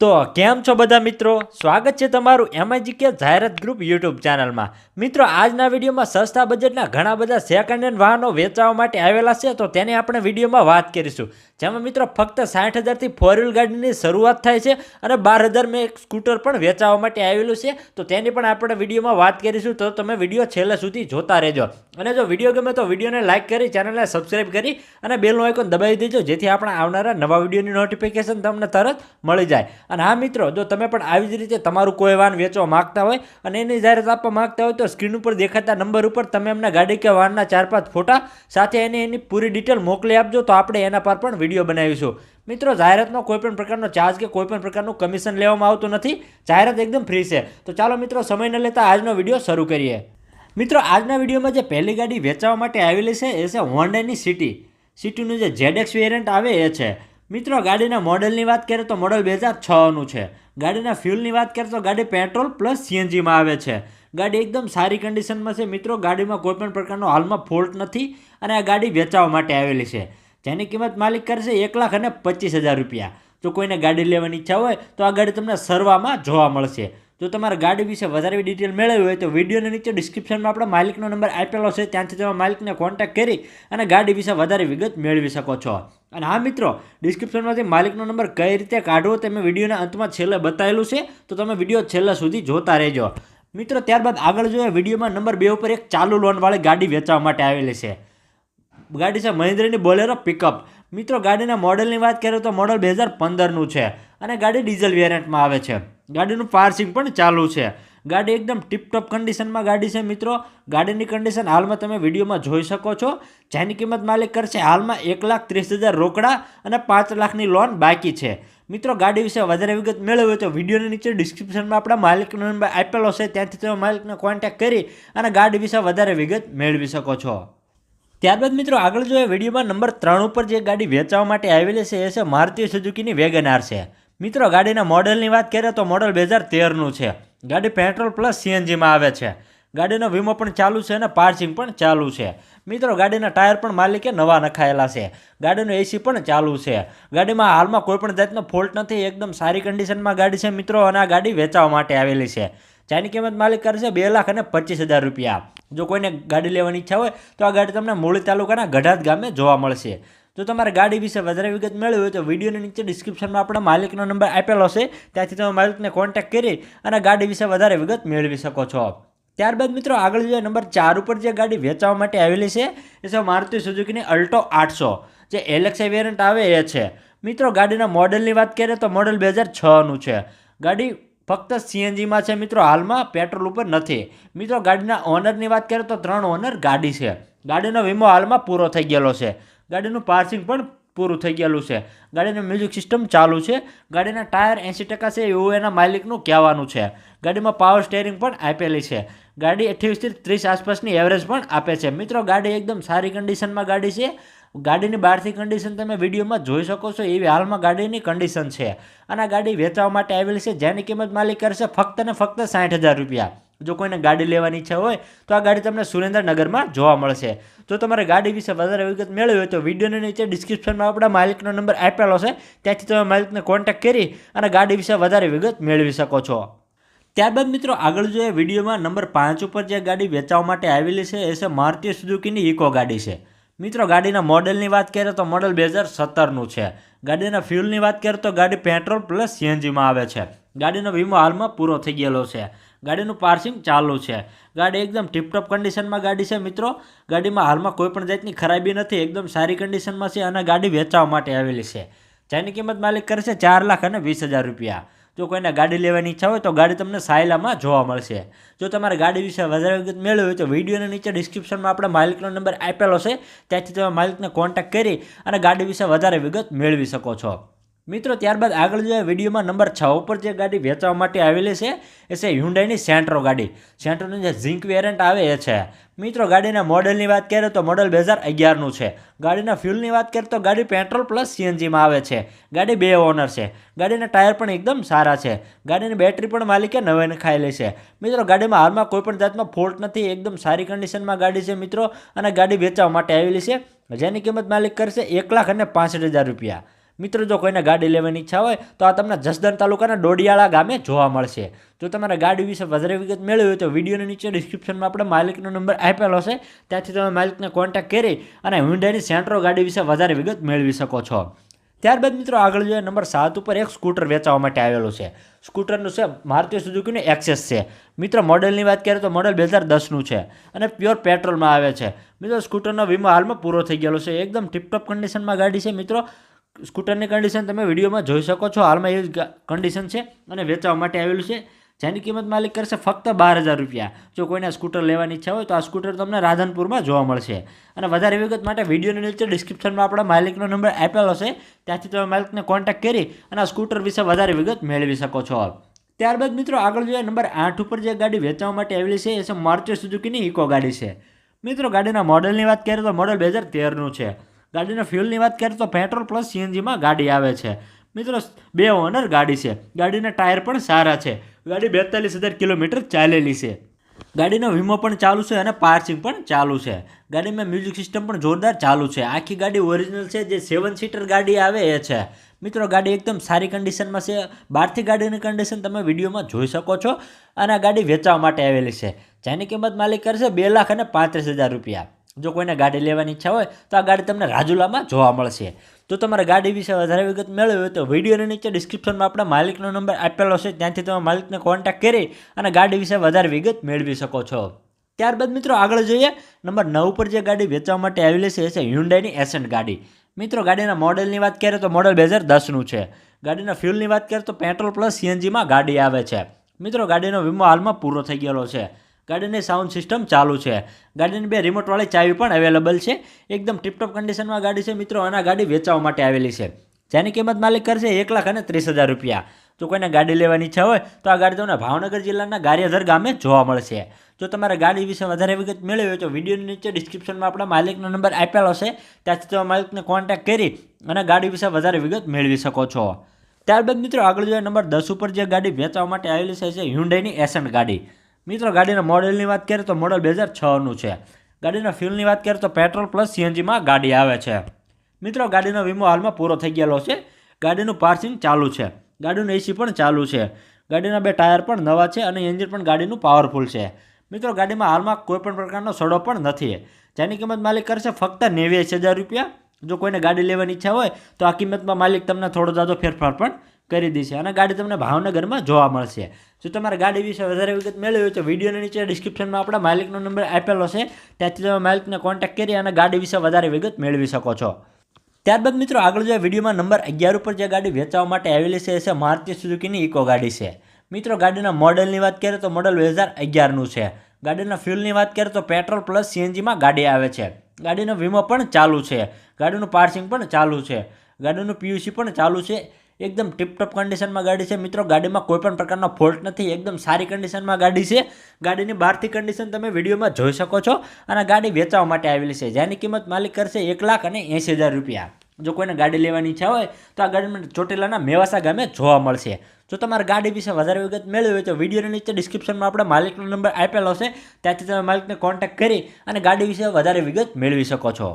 તો કેમ છો બધા મિત્રો? સ્વાગત છે તમારું એમઆઈજી કે જાહેરાત ગ્રુપ યુટ્યુબ ચેનલમાં. મિત્રો, આજના વિડીયોમાં સસ્તા બજેટના ઘણા બધા સેકન્ડ હેન્ડ વાહનો વેચવા માટે આવેલા છે, તો તેની આપણે વિડીયોમાં વાત કરીશું. જેમાં મિત્રો, ફક્ત સાઠ હજારથી ફોર વ્હીલ ગાડીની શરૂઆત થાય છે અને બાર હજારમાં એક સ્કૂટર પણ વેચાવવા માટે આવેલું છે. તો તેની પણ આપણે વિડીયોમાં વાત કરીશું, તો તમે વીડિયો છેલ્લે સુધી જોતા રહેજો. અને જો વીડિયો ગમે તો વિડીયોને લાઇક કરી, ચેનલને સબસ્ક્રાઈબ કરી અને બેલનું આઇકોન દબાવી દેજો, જેથી આપણા આવનારા નવા વિડીયોની નોટિફિકેશન તમને તરત મળી જાય. અને હા મિત્રો, જો તમે પણ આવી જ રીતે તમારું કોઈ વાહન વેચવા માગતા હોય અને એની જાહેરાત આપવા માગતા હોય તો સ્ક્રીન ઉપર દેખાતા નંબર ઉપર તમે એમના ગાડી કે વાહનના ચાર પાંચ ફોટા સાથે એની એની પૂરી ડિટેલ મોકલી આપજો તો આપણે એના પર પણ વીડિયો બનાવીશું. મિત્રો, જાહેરાતનો કોઈપણ પ્રકારનો ચાર્જ કે કોઈપણ પ્રકારનું કમિશન લેવામાં આવતું નથી. જાહેરાત એકદમ ફ્રી છે. તો ચાલો મિત્રો, સમય ન લેતા આજનો વીડિયો શરૂ કરીએ. મિત્રો, આજના વિડીયોમાં જે પહેલી ગાડી વેચવા માટે આવેલી છે, એ છે હોન્ડાની સિટી સિટીનું જે જેડેક્સ વેરિયન્ટ આવે, એ છે. મિત્રો, ગાડીના મોડલની વાત કરીએ તો મોડલ બે હજાર છનું છે. ગાડીના ફ્યુલની વાત કરીએ તો ગાડી પેટ્રોલ પ્લસ સીએનજીમાં આવે છે. ગાડી એકદમ સારી કન્ડિશનમાં છે. મિત્રો, ગાડીમાં કોઈપણ પ્રકારનો હાલમાં ફોલ્ટ નથી અને આ ગાડી વેચાવા માટે આવેલી છે. જેની કિંમત માલિક કરશે એક લાખ અને પચીસ હજાર રૂપિયા. જો કોઈને ગાડી લેવાની ઈચ્છા હોય તો આ ગાડી તમને સર્વામાં જોવા મળશે. જો તમારે ગાડી વિશે વધારે ડિટેલ મેળવી હોય તો વિડીયોની નીચે ડિસ્ક્રિપ્શનમાં આપણે માલિકનો નંબર આપેલો છે. ત્યાંથી તમે માલિકને કોન્ટેક્ટ કરી અને ગાડી વિશે વધારે વિગત મેળવી શકો છો. અને હા મિત્રો ડિસ્ક્રિપ્શનમાંથી માલિકનો નંબર કઈ રીતે કાઢવો તે મેં વિડીયોના અંતમાં છેલ્લે બતાવેલું છે. તો તમે વીડિયો છેલ્લે સુધી જોતા રહેજો. મિત્રો, ત્યારબાદ આગળ જોઈએ વિડીયોમાં નંબર બે ઉપર એક ચાલુ લોનવાળી ગાડી વેચવા માટે આવેલી છે. ગાડી છે મહિન્દ્રની બોલેરો પિકઅપ મિત્રો, ગાડીના મોડલની વાત કરીએ તો મોડલ બે હજાર પંદરનું છે અને ગાડી ડીઝલ વેરિયન્ટમાં આવે છે. ગાડીનું પાર્સિંગ પણ ચાલુ છે. ગાડી એકદમ ટીપટોપ કન્ડિશનમાં ગાડી છે મિત્રો. ગાડીની કન્ડિશન હાલમાં તમે વિડીયોમાં જોઈ શકો છો. જેની કિંમત માલિક કરશે હાલમાં એક લાખ ત્રીસ હજાર રોકડા અને પાંચ લાખની લોન બાકી છે. મિત્રો, ગાડી વિશે વધારે વિગત મેળવી હોય તો વિડીયોની નીચે ડિસ્ક્રિપ્શનમાં આપણા માલિકનો નંબર આપેલો છે. ત્યાંથી તમે માલિકને કોન્ટેક્ટ કરી અને ગાડી વિશે વધારે વિગત મેળવી શકો છો. ત્યારબાદ મિત્રો, આગળ જોઈએ વિડીયોમાં નંબર ત્રણ ઉપર જે ગાડી વેચવા માટે આવેલી છે, એ છે મારુતિ સુઝુકીની વેગનાર છે. મિત્રો, ગાડીના મોડલની વાત કરીએ તો મોડલ બે હજાર તેરનું છે. ગાડી પેટ્રોલ પ્લસ સીએનજીમાં આવે છે. ગાડીનો વીમો પણ ચાલુ છે અને પાર્સિંગ પણ ચાલુ છે. મિત્રો, ગાડીના ટાયર પણ માલિકે નવા નખાયેલા છે. ગાડીનું એસી પણ ચાલુ છે. ગાડીમાં હાલમાં કોઈપણ જાતનો ફોલ્ટ નથી. એકદમ સારી કન્ડિશનમાં ગાડી છે મિત્રો અને આ ગાડી વેચવા માટે આવેલી છે. જેની કિંમત માલિક કરશે બે લાખ અને પચીસ હજાર રૂપિયા. જો કોઈને ગાડી લેવાની ઈચ્છા હોય તો આ ગાડી તમને મૂળી તાલુકાના ગઢાત ગામે જોવા મળશે. જો તમારે ગાડી વિશે વધારે વિગત મેળવી હોય તો વિડીયોની નીચે ડિસ્ક્રિપ્શનમાં આપણે માલિકનો નંબર આપેલો છે. ત્યાંથી તમે માલિકને કોન્ટેક્ટ કરી અને ગાડી વિશે વધારે વિગત મેળવી શકો છો. ત્યારબાદ મિત્રો, આગળ જોઈએ નંબર ચાર ઉપર જે ગાડી વેચવા માટે આવેલી છે, એ છે મારુતિ સુઝુકીની અલ્ટો આઠસો. જે એલેક્સા વેરિયન્ટ આવે, એ છે. મિત્રો, ગાડીના મોડલની વાત કરીએ તો મોડલ બે હજાર છનું છે. ગાડી ફક્ત સીએનજીમાં છે મિત્રો, હાલમાં પેટ્રોલ ઉપર નથી. મિત્રો, ગાડીના ઓનરની વાત કરીએ તો ત્રણ ઓનર ગાડી છે. ગાડીનો વીમો હાલમાં પૂરો થઈ ગયેલો છે. ગાડીનું પાર્સિંગ પણ પૂરું થઈ ગયેલું છે. ગાડીનું મ્યુઝિક સિસ્ટમ ચાલુ છે. ગાડીના ટાયર એંસી ટકા છે એવું એના માલિકનું કહેવાનું છે. ગાડીમાં પાવર સ્ટેરિંગ પણ આપેલી છે. ગાડી અઠ્યાવીસથી ત્રીસ આસપાસની એવરેજ પણ આપે છે. મિત્રો, ગાડી એકદમ સારી કન્ડિશનમાં ગાડી છે. ગાડીની બહારથી કન્ડિશન તમે વિડીયોમાં જોઈ શકો છો. એવી હાલમાં ગાડીની કન્ડિશન છે. અને ગાડી વેચવા માટે આવેલી છે. જેની કિંમત માલિક કરશે ફક્ત ને ફક્ત સાઠ હજાર રૂપિયા. જો કોઈને ગાડી લેવાની ઈચ્છા હોય, તો આ ગાડી તમને સુરેન્દ્રનગરમાં જોવા મળશે. જો તમારે ગાડી વિશે વધારે વિગત મેળવી હોય તો વિડીયોની નીચે ડિસ્ક્રિપ્શનમાં આપણા માલિકનો નંબર આપેલો છે. ત્યાંથી તમે માલિકને કોન્ટેક્ટ કરી અને ગાડી વિશે વધારે વિગત મેળવી શકો છો. ત્યારબાદ મિત્રો, આગળ જોઈએ વિડીયોમાં નંબર પાંચ ઉપર જે ગાડી વેચવા માટે આવેલી છે, એ છે મારુતિ સુઝુકીની ઇકો ગાડી છે. મિત્રો, ગાડીના મોડલની વાત કરીએ તો મોડલ બે હજાર સત્તરનું છે. ગાડીના ફ્યુલની વાત કરીએ તો ગાડી પેટ્રોલ પ્લસ સીએનજીમાં આવે છે. ગાડીનો વીમો હાલમાં પૂરો થઈ ગયેલો છે. ગાડીનું પાર્સિંગ ચાલુ છે. ગાડી એકદમ ટીપટોપ કન્ડિશનમાં ગાડી છે મિત્રો. ગાડીમાં હાલમાં કોઈપણ જાતની ખરાબી નથી, એકદમ સારી કન્ડિશનમાં છે અને ગાડી વેચાવા માટે આવેલી છે. જેની કિંમત માલિક કરશે ચાર લાખ અને વીસ હજાર રૂપિયા. જો કોઈને ગાડી લેવાની ઈચ્છા હોય તો ગાડી તમને સાયલામાં જોવા મળશે. જો તમારે ગાડી વિશે વધારે વિગત મેળવી હોય તો વિડીયોની નીચે ડિસ્ક્રિપ્શનમાં આપણે માલિકનો નંબર આપેલો છે. ત્યાંથી તમે માલિકને કોન્ટેક્ટ કરી અને ગાડી વિશે વધારે વિગત મેળવી શકો છો. મિત્રો, ત્યારબાદ આગળ જોઈએ વિડીયોમાં નંબર છ ઉપર જે ગાડી વેચવા માટે આવેલી છે, એ છે હ્યુન્ડાઈની સેન્ટ્રો ગાડી. સેન્ટ્રોની જે ઝિંક વેરિયન્ટ આવે, એ છે. મિત્રો, ગાડીના મોડલની વાત કરીએ તો મોડલ બે હજાર અગિયારનું છે. ગાડીના ફ્યુલની વાત કરીએ તો ગાડી પેટ્રોલ પ્લસ સીએનજીમાં આવે છે. ગાડી બે ઓનર છે. ગાડીના ટાયર પણ એકદમ સારા છે. ગાડીની બેટરી પણ માલિકે નવે નખાયેલી છે. મિત્રો, ગાડીમાં હાલમાં કોઈ પણ જાતનો ફોલ્ટ નથી. એકદમ સારી કન્ડિશનમાં ગાડી છે, મિત્રો, અને ગાડી વેચવા માટે આવેલી છે. જેની કિંમત માલિક કરશે એક લાખ અને પાંસઠ હજાર રૂપિયા. મિત્રો, જો કોઈને ગાડી લેવાની ઈચ્છા હોય, તો આ તમને જસદણ તાલુકાના ડોડિયાળા ગામે જોવા મળશે. જો તમારે ગાડી વિશે વધારે વિગત મેળવી હોય, તો વિડીયોની નીચે ડિસ્ક્રિપ્શનમાં આપણે માલિકનો નંબર આપેલો છે. ત્યાંથી તમે માલિકને કોન્ટેક્ટ કરી અને હુન્ડાઈની સેન્ટ્રો ગાડી વિશે વધારે વિગત મેળવી શકો છો. ત્યારબાદ મિત્રો, આગળ જોઈએ, નંબર સાત ઉપર એક સ્કૂટર વેચવા માટે આવેલું છે. સ્કૂટરનું છે મારુતિ સુઝુકીનું એક્સેસ છે. મિત્રો મોડેલની વાત કરીએ તો મોડેલ બે હજાર દસનું છે અને પ્યોર પેટ્રોલમાં આવે છે. મિત્રો, સ્કૂટરનો વીમો હાલમાં પૂરો થઈ ગયેલો છે. એકદમ ટિપટોપ કન્ડિશનમાં ગાડી છે, મિત્રો. સ્કૂટરની કન્ડિશન તમે વિડીયોમાં જોઈ શકો છો. હાલમાં એ કન્ડિશન છે અને વેચવા માટે આવેલું છે. જેની કિંમત માલિક કરશે ફક્ત બાર હજાર રૂપિયા. જો કોઈને સ્કૂટર લેવાની ઈચ્છા હોય તો આ સ્કૂટર તમને રાધનપુરમાં જોવા મળશે. અને વધારે વિગત માટે વિડીયોની નીચે ડિસ્ક્રિપ્શનમાં આપણા માલિકનો નંબર આપેલો છે. ત્યાંથી તમે માલિકને કોન્ટેક્ટ કરી અને આ સ્કૂટર વિશે વધારે વિગત મેળવી શકો છો. ત્યારબાદ મિત્રો આગળ જોઈએ નંબર આઠ ઉપર જે ગાડી વેચવા માટે આવેલી છે એ છે મારુતિ સુઝુકીની ઇકો ગાડી છે. મિત્રો ગાડીના મોડલની વાત કરીએ તો મોડલ બે હજાર તેરનું છે. ગાડીના ફ્યુલની વાત કરીએ તો પેટ્રોલ પ્લસ સીએનજીમાં ગાડી આવે છે. મિત્રો, બે ઓનર ગાડી છે. ગાડીના ટાયર પણ સારા છે. ગાડી બેતાલીસ હજાર કિલોમીટર ચાલેલી છે. ગાડીનો વીમો પણ ચાલુ છે અને પાર્સિંગ પણ ચાલુ છે. ગાડીમાં મ્યુઝિક સિસ્ટમ પણ જોરદાર ચાલુ છે. આખી ગાડી ઓરિજિનલ છે, જે સેવન સીટર ગાડી આવે એ છે. મિત્રો, ગાડી એકદમ સારી કન્ડિશનમાં છે. બહારથી ગાડીની કન્ડિશન તમે વિડીયોમાં જોઈ શકો છો. અને આ ગાડી વેચવા માટે આવેલી છે. જેની કિંમત માલિક કરશે બે લાખ અને પાંત્રીસ હજાર રૂપિયા. જો કોઈને ગાડી લેવાની ઈચ્છા હોય, તો આ ગાડી તમને રાજુલામાં જોવા મળશે. તો તમારે ગાડી વિશે વધારે વિગત મેળવી હોય તો વિડીયોની નીચે ડિસ્ક્રિપ્શનમાં આપણે માલિકનો નંબર આપેલો છે, ત્યાંથી તમે માલિકને કોન્ટેક્ટ કરી અને ગાડી વિશે વધારે વિગત મેળવી શકો છો. ત્યારબાદ મિત્રો આગળ જોઈએ, નંબર નવ પર જે ગાડી વેચવા માટે આવેલી છે, એ છે હ્યુન્ડાઈની એસન્ટ ગાડી. મિત્રો ગાડીના મોડેલની વાત કરીએ તો મોડલ બે હજાર દસનું છે. ગાડીના ફ્યુલની વાત કરીએ તો પેટ્રોલ પ્લસ સીએનજીમાં ગાડી આવે છે. મિત્રો ગાડીનો વીમો હાલમાં પૂરો થઈ ગયેલો છે. ગાડીની સાઉન્ડ સિસ્ટમ ચાલુ છે. ગાડીની બે રિમોટવાળી ચાવી પણ અવેલેબલ છે. એકદમ ટિપટોપ કન્ડિશનમાં ગાડી છે મિત્રો અને ગાડી વેચવા માટે આવેલી છે. જેની કિંમત માલિક કરશે એક લાખ અને ત્રીસ હજાર રૂપિયા. જો કોઈને ગાડી લેવાની ઈચ્છા હોય, તો આ ગાડી તમને ભાવનગર જિલ્લાના ગારિયાધર ગામે જોવા મળશે. જો તમારે ગાડી વિશે વધારે વિગત મેળવી હોય, તો વિડીયોની નીચે ડિસ્ક્રિપ્શનમાં આપણા માલિકનો નંબર આપેલો છે ત્યાંથી તમે માલિકને કોન્ટેક્ટ કરી અને ગાડી વિશે વધારે વિગત મેળવી શકો છો. ત્યારબાદ મિત્રો, આગળ જોઈએ નંબર દસ ઉપર જે ગાડી વેચવા માટે આવેલી છે હ્યુન્ડાઈની એસન્ટ ગાડી. મિત્રો, ગાડીના મોડેલની વાત કરીએ તો મોડલ બે હજાર છનું છે. ગાડીના ફ્યુલની વાત કરીએ તો પેટ્રોલ પ્લસ સીએનજીમાં ગાડી આવે છે. મિત્રો, ગાડીનો વીમો હાલમાં પૂરો થઈ ગયેલો છે. ગાડીનું પાર્સિંગ ચાલુ છે. ગાડીનું એસી પણ ચાલુ છે. ગાડીના બે ટાયર પણ નવા છે અને એન્જિન પણ ગાડીનું પાવરફુલ છે. મિત્રો, ગાડીમાં હાલમાં કોઈ પણ પ્રકારનો સડો પણ નથી. જેની કિંમત માલિક કરશે ફક્ત નેવ્યાસી હજાર રૂપિયા. જો કોઈને ગાડી લેવાની ઈચ્છા હોય તો આ કિંમતમાં માલિક તમને થોડો જાજો ફેરફાર પણ કરી દેશે અને ગાડી તમને ભાવનગરમાં જોવા મળશે. જો તમારે ગાડી વિશે વધારે વિગત મેળવી હોય તો વિડીયોની નીચે ડિસ્ક્રિપ્શનમાં આપણા માલિકનો નંબર આપેલો છે. ત્યાંથી તમે માલિકને કોન્ટેક્ટ કરી અને ગાડી વિશે વધારે વિગત મેળવી શકો છો. ત્યારબાદ મિત્રો આગળ જો વિડીયોમાં નંબર અગિયાર ઉપર જે ગાડી વેચવા માટે આવેલી છે એ છે મારુતિ સુઝુકીની ઇકો ગાડી છે. મિત્રો ગાડીના મોડલની વાત કરીએ તો મોડલ બે હજાર અગિયારનું છે. ગાડીના ફ્યુલની વાત કરીએ તો પેટ્રોલ પ્લસ સીએનજીમાં ગાડી આવે છે. ગાડીનો વીમો પણ ચાલુ છે. ગાડીનું પાર્સિંગ પણ ચાલુ છે. ગાડીનું પીયુસી પણ ચાલુ છે. એકદમ ટિપટોપ કન્ડિશનમાં ગાડી છે. મિત્રો, ગાડીમાં કોઈ પણ પ્રકારનો ફોલ્ટ નથી. એકદમ સારી કન્ડિશનમાં ગાડી છે. ગાડીની બહારથી કન્ડિશન તમે વિડીયોમાં જોઈ શકો છો. અને ગાડી વેચવા માટે આવેલી છે. જેની કિંમત માલિક કરશે એક લાખ અને એંસી હજાર રૂપિયા. જો કોઈને ગાડી લેવાની ઈચ્છા હોય, તો આ ગાડી ચોટીલાના મેવાસા ગામે જોવા મળશે. જો તમારે ગાડી વિશે વધારે વિગત મેળવી હોય, તો વિડીયોની નીચે ડિસ્ક્રિપ્શનમાં આપણે માલિકનો નંબર આપેલો છે. ત્યાંથી તમે માલિકને કોન્ટેક્ટ કરી અને ગાડી વિશે વધારે વિગત મેળવી શકો છો.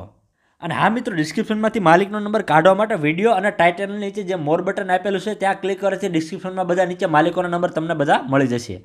અને હા મિત્રો ડિસ્ક્રિપ્શનમાંથી માલિકનો નંબર કાઢવા માટે વીડિયો અને ટાઇટલની નીચે જે મોર બટન આપેલું છે, ત્યાં ક્લિક કરવાથી ડિસ્ક્રિપ્શનમાં બધા નીચે માલિકોનો નંબર તમને બધા મળી જશે.